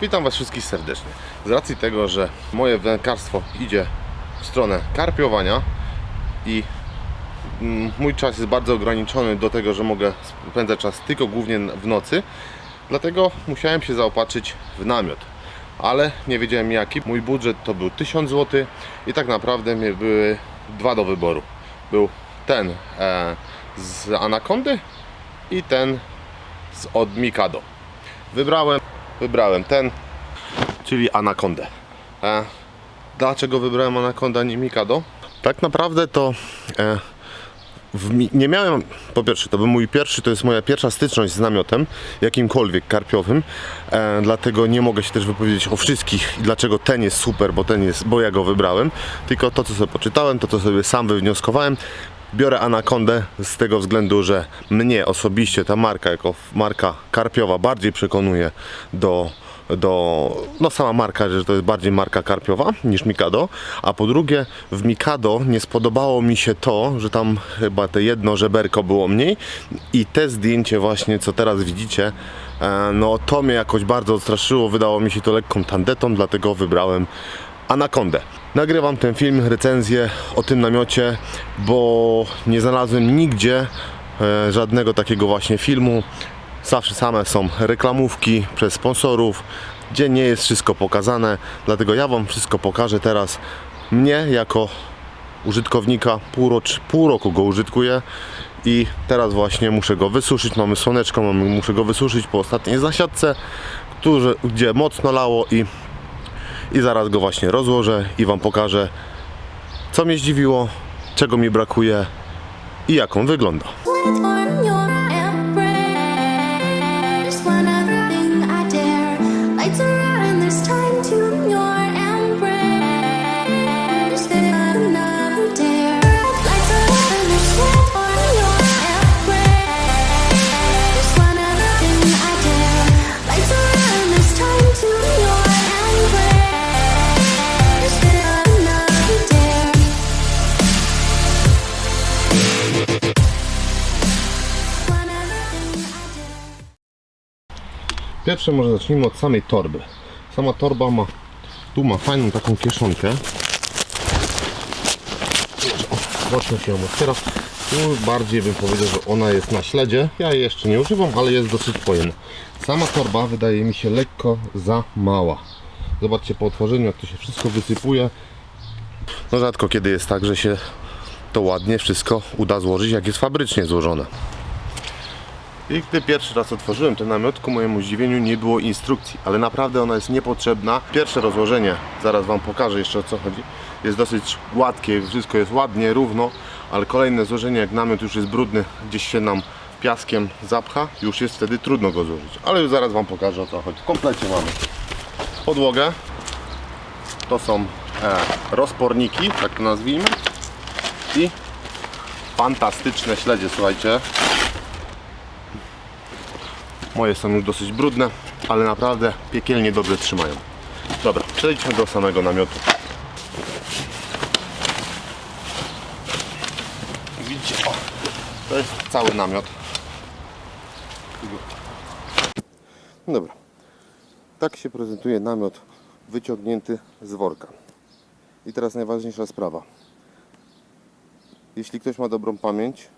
Witam Was wszystkich serdecznie. Z racji tego, że moje wędkarstwo idzie w stronę karpiowania i mm, mój czas jest bardzo ograniczony do tego, że mogę spędzać czas tylko głównie w nocy, dlatego musiałem się zaopatrzyć w namiot. Ale nie wiedziałem jaki. Mój budżet to był 1000 zł i tak naprawdę były dwa do wyboru. Był ten e, z Anakondy i ten z od Mikado. Wybrałem, wybrałem ten, czyli Anakondę. E, dlaczego wybrałem Anakondę, a nie Mikado? Tak naprawdę to e, w, nie miałem, po pierwsze, to był mój pierwszy, to jest moja pierwsza styczność z namiotem, jakimkolwiek karpiowym, e, dlatego nie mogę się też wypowiedzieć o wszystkich i dlaczego ten jest super, bo ten jest, bo ja go wybrałem, tylko to, co sobie poczytałem, to, co sobie sam wywnioskowałem. Biorę Anakondę z tego względu, że mnie osobiście ta marka, jako marka karpiowa, bardziej przekonuje do, do no sama marka, że to jest bardziej marka karpiowa niż Mikado, a po drugie w Mikado nie spodobało mi się to, że tam chyba te jedno żeberko było mniej. I te zdjęcie właśnie, co teraz widzicie, e, no to mnie jakoś bardzo odstraszyło, wydało mi się to lekką tandetą, dlatego wybrałem Anakondę. Nagrywam ten film, recenzję o tym namiocie, bo nie znalazłem nigdzie e, żadnego takiego właśnie filmu. Zawsze same są reklamówki przez sponsorów, gdzie nie jest wszystko pokazane. Dlatego ja Wam wszystko pokażę teraz. Mnie jako użytkownika pół, rocz, pół roku go użytkuję i teraz właśnie muszę go wysuszyć. Mamy słoneczko, mamy, muszę go wysuszyć po ostatniej zasiadce, którzy, gdzie mocno lało i i zaraz go właśnie rozłożę i Wam pokażę co mnie zdziwiło, czego mi brakuje i jak on wygląda. Pierwsze może zacznijmy od samej torby. Sama torba ma, tu ma fajną taką kieszonkę. Mocno się ją otwiera. Tu bardziej bym powiedział, że ona jest na śledzie. Ja jej jeszcze nie używam, ale jest dosyć pojemna. Sama torba wydaje mi się lekko za mała. Zobaczcie po otworzeniu, jak to się wszystko wysypuje. No rzadko kiedy jest tak, że się to ładnie wszystko uda złożyć, jak jest fabrycznie złożone. I gdy pierwszy raz otworzyłem ten namiot, ku mojemu zdziwieniu nie było instrukcji, ale naprawdę ona jest niepotrzebna. Pierwsze rozłożenie, zaraz Wam pokażę jeszcze o co chodzi, jest dosyć gładkie, wszystko jest ładnie, równo, ale kolejne złożenie, jak namiot już jest brudny, gdzieś się nam piaskiem zapcha, już jest wtedy trudno go złożyć. Ale już zaraz Wam pokażę o co chodzi. W komplecie mamy podłogę, to są e, rozporniki, tak to nazwijmy, i fantastyczne śledzie, słuchajcie. Moje są już dosyć brudne, ale naprawdę piekielnie dobrze trzymają. Dobra, przejdźmy do samego namiotu. Widzicie, o, to jest cały namiot. Dobra, tak się prezentuje namiot wyciągnięty z worka. I teraz najważniejsza sprawa. Jeśli ktoś ma dobrą pamięć,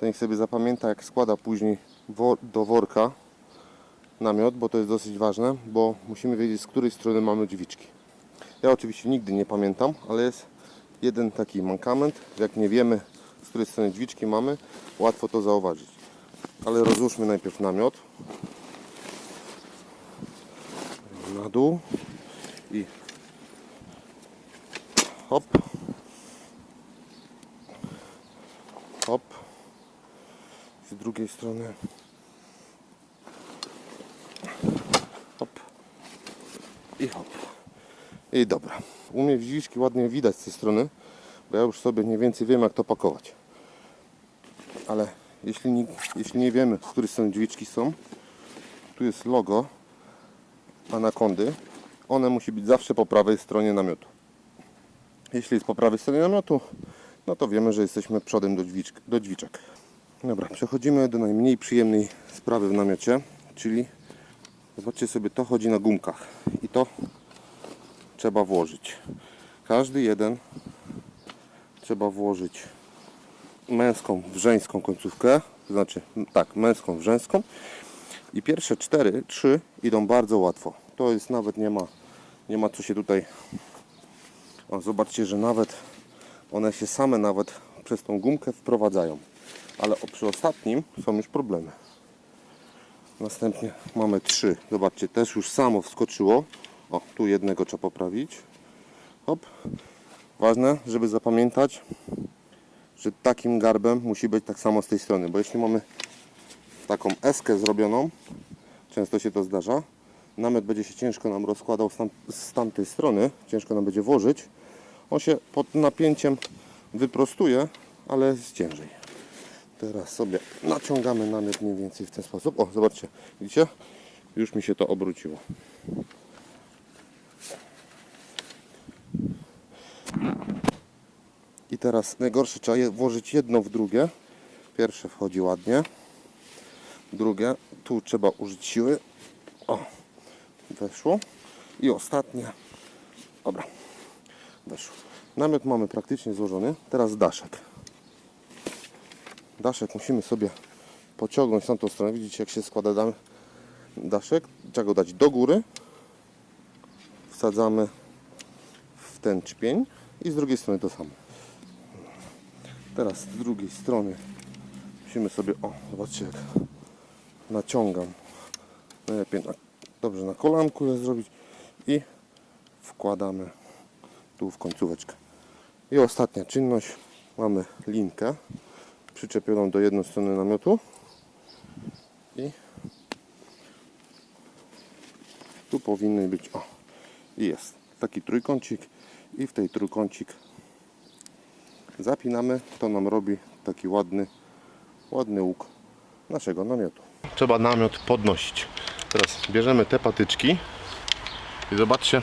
to niech sobie zapamięta, jak składa później do worka namiot, bo to jest dosyć ważne, bo musimy wiedzieć, z której strony mamy drzwiczki. Ja oczywiście nigdy nie pamiętam, ale jest jeden taki mankament, jak nie wiemy, z której strony drzwiczki mamy, łatwo to zauważyć. Ale rozłóżmy najpierw namiot. Na dół. I hop, hop, z drugiej strony hop i hop i dobra. U mnie drzwiczki ładnie widać z tej strony bo ja już sobie mniej więcej wiem jak to pakować. Ale jeśli nie, jeśli nie wiemy z której strony drzwiczki są tu jest logo anakondy. One musi być zawsze po prawej stronie namiotu. Jeśli jest po prawej stronie namiotu no to wiemy, że jesteśmy przodem do, drzwiczk, do drzwiczek. Dobra, przechodzimy do najmniej przyjemnej sprawy w namiocie, czyli Zobaczcie sobie, to chodzi na gumkach. I to trzeba włożyć. Każdy jeden trzeba włożyć męską w żeńską końcówkę, to znaczy tak, męską w żeńską i pierwsze cztery, trzy idą bardzo łatwo. To jest nawet nie ma, nie ma co się tutaj. O, zobaczcie, że nawet one się same nawet przez tą gumkę wprowadzają. Ale przy ostatnim są już problemy. Następnie mamy trzy. Zobaczcie, też już samo wskoczyło. O, tu jednego trzeba poprawić. Hop. Ważne, żeby zapamiętać, że takim garbem musi być tak samo z tej strony, bo jeśli mamy taką eskę zrobioną, często się to zdarza, namiot będzie się ciężko nam rozkładał z, z tamtej strony, ciężko nam będzie włożyć. On się pod napięciem wyprostuje, ale jest ciężej. Teraz sobie naciągamy namiot mniej więcej w ten sposób. O, zobaczcie, widzicie? Już mi się to obróciło. I teraz najgorsze trzeba je włożyć jedno w drugie. Pierwsze wchodzi ładnie. Drugie, tu trzeba użyć siły. O, weszło. I ostatnie. Dobra, weszło. Namiot mamy praktycznie złożony. Teraz daszek. Daszek musimy sobie pociągnąć w tamtą stronę. Widzicie jak się składa daszek. Trzeba go dać do góry. Wsadzamy w ten czpień i z drugiej strony to samo. Teraz z drugiej strony musimy sobie, o zobaczcie jak naciągam. Najlepiej na, dobrze na kolanku je zrobić i wkładamy tu w końcóweczkę. I ostatnia czynność. Mamy linkę przyczepioną do jednej strony namiotu i tu powinny być, o jest taki trójkącik i w tej trójkącik zapinamy, to nam robi taki ładny, ładny łuk naszego namiotu. Trzeba namiot podnosić. Teraz bierzemy te patyczki i zobaczcie,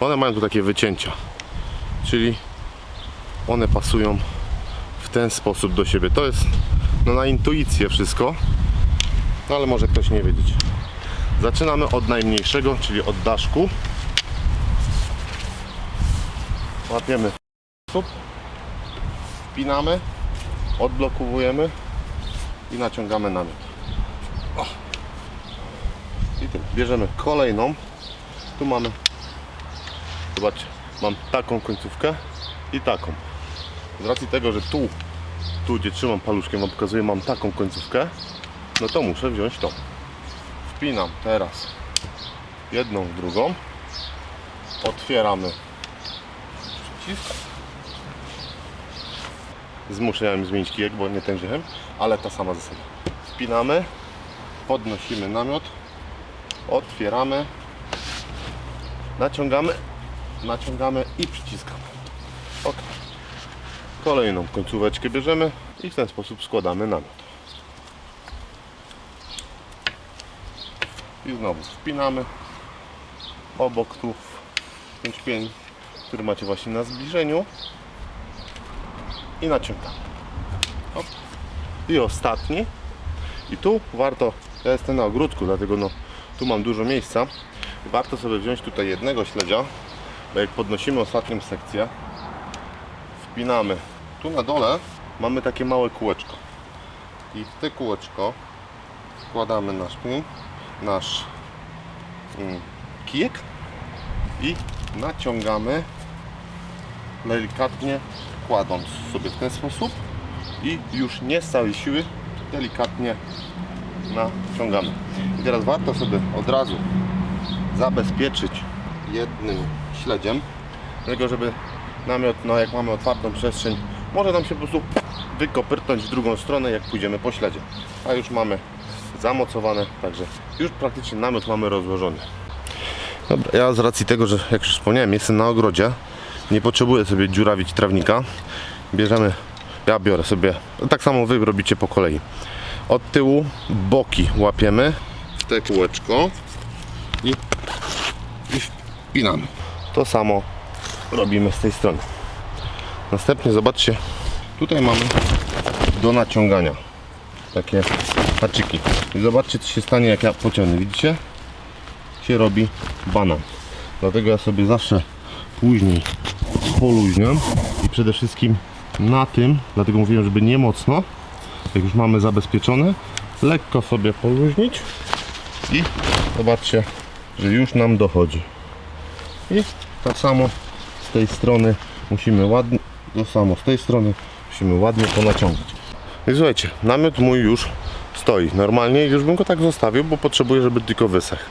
one mają tu takie wycięcia, czyli one pasują w ten sposób do siebie. To jest no, na intuicję wszystko, no, ale może ktoś nie wiedzieć. Zaczynamy od najmniejszego, czyli od daszku. Łapiemy sposób, wpinamy, odblokowujemy i naciągamy namiot. I tyle. Bierzemy kolejną. Tu mamy, zobaczcie, mam taką końcówkę i taką. Z racji tego, że tu, tu gdzie trzymam paluszkiem, wam pokazuję, mam taką końcówkę, no to muszę wziąć tą. Wpinam teraz jedną w drugą, otwieramy przycisk. Zmuszałem zmienić kijek, bo nie grzechem, ale ta sama zasada. Wpinamy, podnosimy namiot, otwieramy, naciągamy, naciągamy i przyciskamy. Ok. Kolejną końcóweczkę bierzemy i w ten sposób składamy namiot. I znowu spinamy obok tu ten szpień, który macie właśnie na zbliżeniu i naciągamy. Hop. I ostatni. I tu warto, ja jestem na ogródku, dlatego no, tu mam dużo miejsca. Warto sobie wziąć tutaj jednego śledzia, bo jak podnosimy ostatnią sekcję, wpinamy. Tu na dole mamy takie małe kółeczko. I w te kółeczko wkładamy nasz nasz mm, kijek i naciągamy delikatnie kładąc sobie w ten sposób i już nie z całej siły delikatnie naciągamy. I teraz warto sobie od razu zabezpieczyć jednym śledziem, tylko żeby namiot, no jak mamy otwartą przestrzeń, może nam się po prostu wykopyrtnąć w drugą stronę, jak pójdziemy po śledzie. A już mamy zamocowane, także już praktycznie namiot mamy rozłożony. Dobra, ja z racji tego, że jak już wspomniałem, jestem na ogrodzie, nie potrzebuję sobie dziurawić trawnika. Bierzemy, ja biorę sobie, tak samo wy robicie po kolei. Od tyłu boki łapiemy te kółeczko i, i wpinamy. To samo robimy z tej strony. Następnie zobaczcie, tutaj mamy do naciągania takie haczyki. I zobaczcie co się stanie jak ja pociągnę, widzicie? się robi banan. Dlatego ja sobie zawsze później poluźniam i przede wszystkim na tym, dlatego mówiłem, żeby nie mocno, jak już mamy zabezpieczone, lekko sobie poluźnić i zobaczcie, że już nam dochodzi. I tak samo z tej strony musimy ładnie, to samo z tej strony musimy ładnie ponaciągać. I słuchajcie, namiot mój już stoi. Normalnie już bym go tak zostawił, bo potrzebuję, żeby tylko wysechł.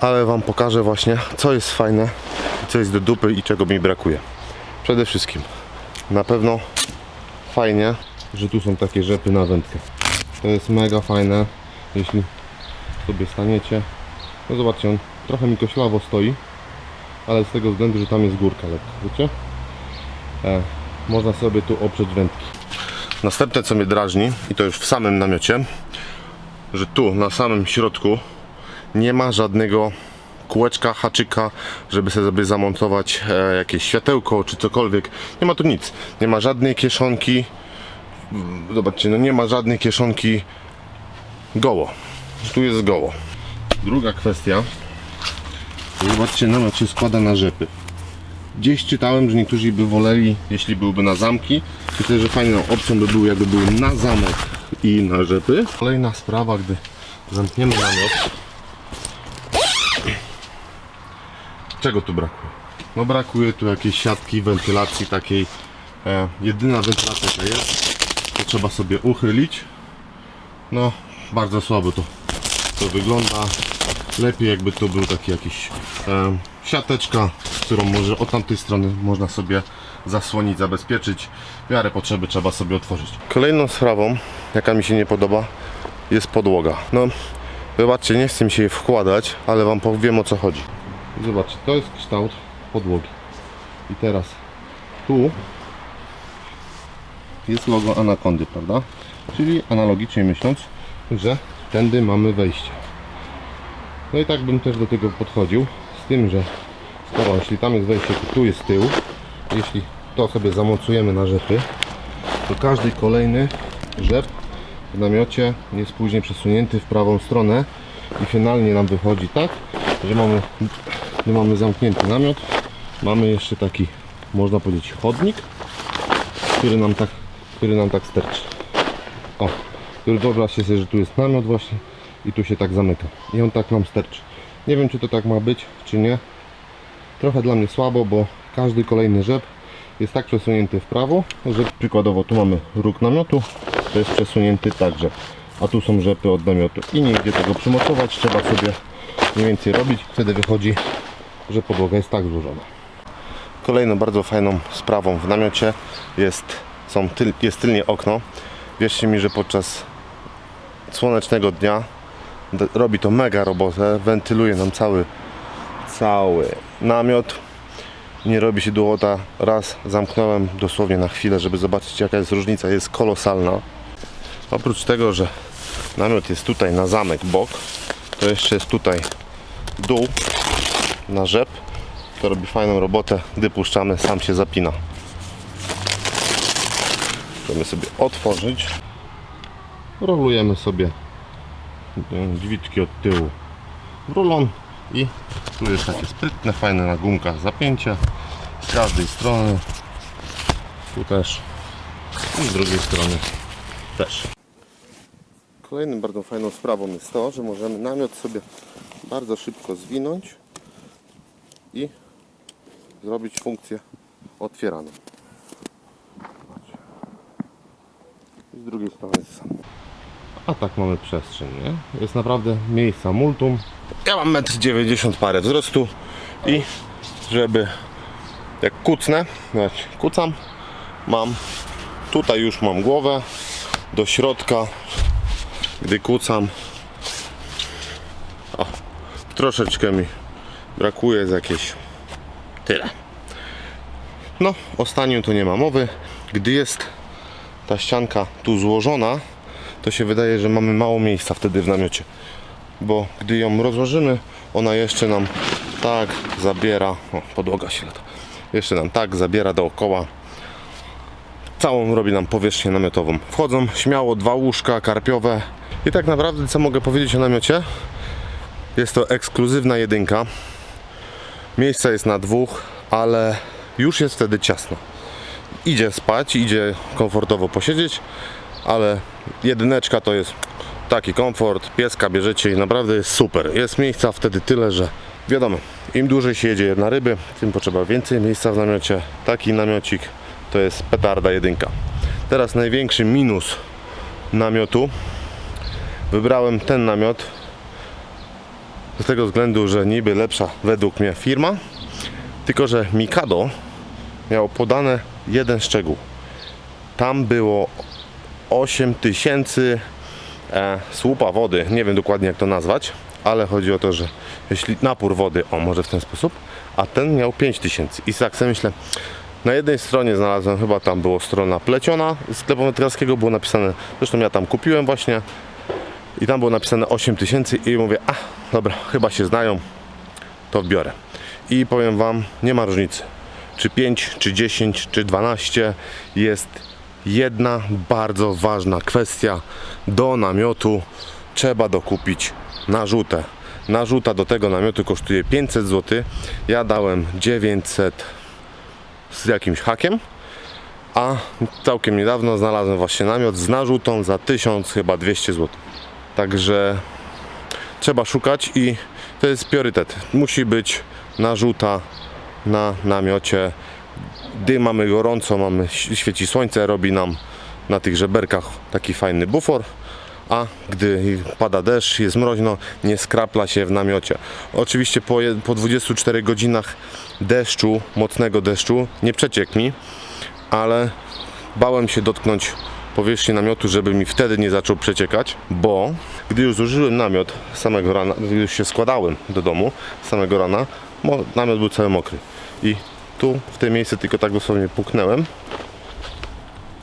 Ale Wam pokażę właśnie, co jest fajne, co jest do dupy i czego mi brakuje. Przede wszystkim, na pewno fajnie, że tu są takie rzepy na wędkę. To jest mega fajne, jeśli sobie staniecie. No zobaczcie, on trochę mi koślawo stoi, ale z tego względu, że tam jest górka lekko, wiecie? E, można sobie tu oprzeć wędki. Następne co mnie drażni, i to już w samym namiocie, że tu na samym środku nie ma żadnego kółeczka, haczyka, żeby sobie zamontować e, jakieś światełko czy cokolwiek. Nie ma tu nic. Nie ma żadnej kieszonki. Mm, Zobaczcie, no nie ma żadnej kieszonki goło. Tu jest goło. Druga kwestia. Zobaczcie, namiot się składa na rzepy. Gdzieś czytałem, że niektórzy by woleli, jeśli byłby na zamki. Myślę, że fajną opcją by było, jakby był na zamek i na rzepy. Kolejna sprawa, gdy zamkniemy namiot. Czego tu brakuje? No brakuje tu jakiejś siatki wentylacji takiej. E, jedyna wentylacja jaka jest, to trzeba sobie uchylić. No, bardzo słabo to, to wygląda. Lepiej jakby to był taki jakiś e, siateczka, którą może od tamtej strony można sobie zasłonić, zabezpieczyć. W miarę potrzeby trzeba sobie otworzyć. Kolejną sprawą, jaka mi się nie podoba, jest podłoga. No, wybaczcie, nie chcę mi się jej wkładać, ale Wam powiem o co chodzi. Zobaczcie, to jest kształt podłogi. I teraz tu jest logo anakondy, prawda? Czyli analogicznie myśląc, że tędy mamy wejście. No i tak bym też do tego podchodził, z tym, że skoro jeśli tam jest wejście, to tu jest tył, jeśli to sobie zamocujemy na rzepy, to każdy kolejny rzep w namiocie jest później przesunięty w prawą stronę i finalnie nam wychodzi tak, że mamy, gdy mamy zamknięty namiot, mamy jeszcze taki, można powiedzieć, chodnik, który nam tak, który nam tak sterczy. O, który wyobraźcie sobie, że tu jest namiot właśnie i tu się tak zamyka. I on tak nam sterczy. Nie wiem, czy to tak ma być, czy nie. Trochę dla mnie słabo, bo każdy kolejny rzep jest tak przesunięty w prawo, że przykładowo tu mamy róg namiotu, to jest przesunięty także. A tu są rzepy od namiotu i nie idzie tego przymocować, trzeba sobie mniej więcej robić. Wtedy wychodzi, że podłoga jest tak złożona. Kolejną bardzo fajną sprawą w namiocie jest, są tyl, jest tylnie okno. Wierzcie mi, że podczas słonecznego dnia robi to mega robotę, wentyluje nam cały, cały namiot. Nie robi się dłużota. Raz zamknąłem dosłownie na chwilę, żeby zobaczyć jaka jest różnica. Jest kolosalna. Oprócz tego, że namiot jest tutaj na zamek bok, to jeszcze jest tutaj dół na rzep. To robi fajną robotę. Gdy puszczamy, sam się zapina. Możemy sobie otworzyć. Rolujemy sobie drzwiczki od tyłu w rulon i tu jest takie sprytne, fajne na gumkach zapięcie z każdej strony. Tu też i z drugiej strony też. Kolejną bardzo fajną sprawą jest to, że możemy namiot sobie bardzo szybko zwinąć i zrobić funkcję otwieraną. I z drugiej strony. A tak mamy przestrzeń, nie? Jest naprawdę miejsca multum. Ja mam 1,90 m parę wzrostu i żeby jak kucnę, znaczy kucam, mam tutaj już mam głowę do środka gdy kucam o, troszeczkę mi brakuje z jakieś tyle no o staniu to nie ma mowy gdy jest ta ścianka tu złożona to się wydaje, że mamy mało miejsca wtedy w namiocie bo gdy ją rozłożymy ona jeszcze nam tak zabiera o podłoga się lata jeszcze nam tak zabiera dookoła całą robi nam powierzchnię namiotową. Wchodzą śmiało dwa łóżka karpiowe i tak naprawdę co mogę powiedzieć o namiocie? Jest to ekskluzywna jedynka. Miejsca jest na dwóch, ale już jest wtedy ciasno. Idzie spać, idzie komfortowo posiedzieć, ale jedyneczka to jest taki komfort, pieska bierzecie i naprawdę jest super. Jest miejsca wtedy tyle, że wiadomo, im dłużej się jedzie na ryby, tym potrzeba więcej miejsca w namiocie. Taki namiocik to jest petarda jedynka. Teraz największy minus namiotu. Wybrałem ten namiot z tego względu, że niby lepsza według mnie firma, tylko że Mikado miało podane jeden szczegół. Tam było 8000 e, słupa wody, nie wiem dokładnie jak to nazwać, ale chodzi o to, że jeśli napór wody, o może w ten sposób, a ten miał 5000 i tak sobie myślę, na jednej stronie znalazłem, chyba tam było strona pleciona sklepu wędkarskiego, było napisane, zresztą ja tam kupiłem właśnie i tam było napisane 8000 i mówię, a dobra, chyba się znają, to biorę. I powiem Wam, nie ma różnicy. Czy 5, czy 10, czy 12 jest jedna bardzo ważna kwestia. Do namiotu trzeba dokupić narzutę. Narzuta do tego namiotu kosztuje 500 zł. Ja dałem 900 z jakimś hakiem. A całkiem niedawno znalazłem właśnie namiot z narzutą za 1000 chyba 200 zł. Także trzeba szukać i to jest priorytet. Musi być narzuta na namiocie. Gdy mamy gorąco, mamy świeci słońce, robi nam na tych żeberkach taki fajny bufor. A gdy pada deszcz, jest mroźno, nie skrapla się w namiocie. Oczywiście po, po 24 godzinach deszczu, mocnego deszczu, nie przeciekł mi, ale bałem się dotknąć powierzchni namiotu, żeby mi wtedy nie zaczął przeciekać, bo gdy już zużyłem namiot samego rana, gdy już się składałem do domu samego rana, namiot był cały mokry. I tu w tej miejsce tylko tak dosłownie puknęłem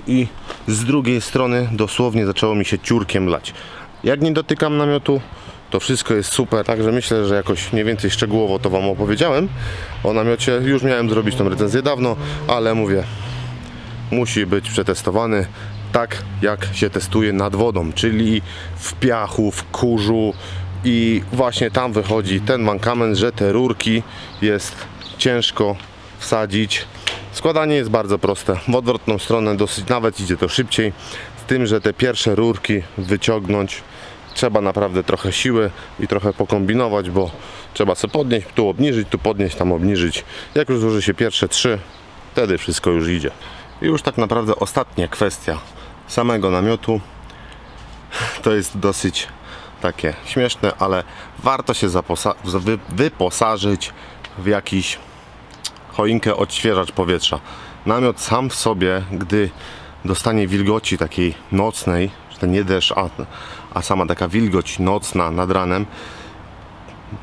i z drugiej strony dosłownie zaczęło mi się ciurkiem lać. Jak nie dotykam namiotu, to wszystko jest super, także myślę, że jakoś mniej więcej szczegółowo to Wam opowiedziałem o namiocie. Już miałem zrobić tą recenzję dawno, ale mówię, musi być przetestowany tak, jak się testuje nad wodą, czyli w piachu, w kurzu i właśnie tam wychodzi ten mankament, że te rurki jest ciężko wsadzić. Składanie jest bardzo proste. W odwrotną stronę dosyć nawet idzie to szybciej, z tym, że te pierwsze rurki wyciągnąć trzeba naprawdę trochę siły i trochę pokombinować, bo trzeba sobie podnieść, tu obniżyć, tu podnieść, tam obniżyć. Jak już złoży się pierwsze trzy, wtedy wszystko już idzie. I już tak naprawdę ostatnia kwestia samego namiotu. To jest dosyć takie śmieszne, ale warto się wy- wyposażyć w jakiś choinkę odświeżacz powietrza. Namiot sam w sobie, gdy dostanie wilgoci takiej nocnej, że nie deszcz, a, a sama taka wilgoć nocna nad ranem,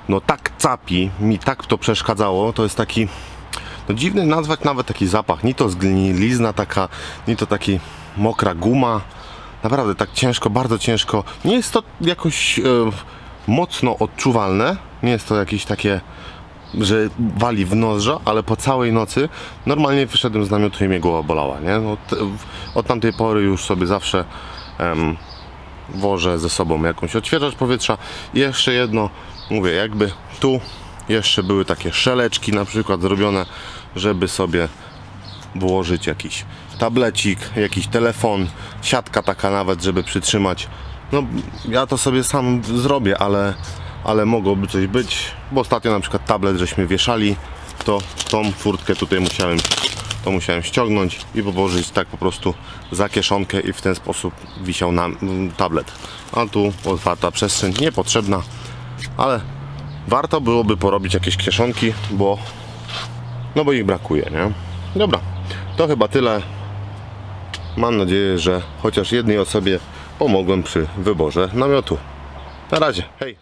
no tak capi, mi tak to przeszkadzało, to jest taki no dziwny nazwać nawet taki zapach, ni to zgnilizna taka, ni to taki mokra guma, naprawdę tak ciężko, bardzo ciężko, nie jest to jakoś e, mocno odczuwalne, nie jest to jakieś takie że wali w nozdrza, ale po całej nocy normalnie wyszedłem z namiotu i mnie głowa bolała, nie? No, t- w- od tamtej pory już sobie zawsze em, wożę ze sobą jakąś odświeżacz powietrza. I jeszcze jedno, mówię, jakby tu jeszcze były takie szeleczki na przykład zrobione, żeby sobie włożyć jakiś tablecik, jakiś telefon, siatka taka nawet, żeby przytrzymać. No ja to sobie sam zrobię, ale, ale mogłoby coś być, bo ostatnio na przykład tablet żeśmy wieszali, to tą furtkę tutaj musiałem, to musiałem ściągnąć i położyć tak po prostu za kieszonkę i w ten sposób wisiał nam tablet. A tu otwarta przestrzeń, niepotrzebna, ale warto byłoby porobić jakieś kieszonki, bo no bo ich brakuje, nie? Dobra, to chyba tyle. Mam nadzieję, że chociaż jednej osobie pomogłem przy wyborze namiotu. Na razie, hej!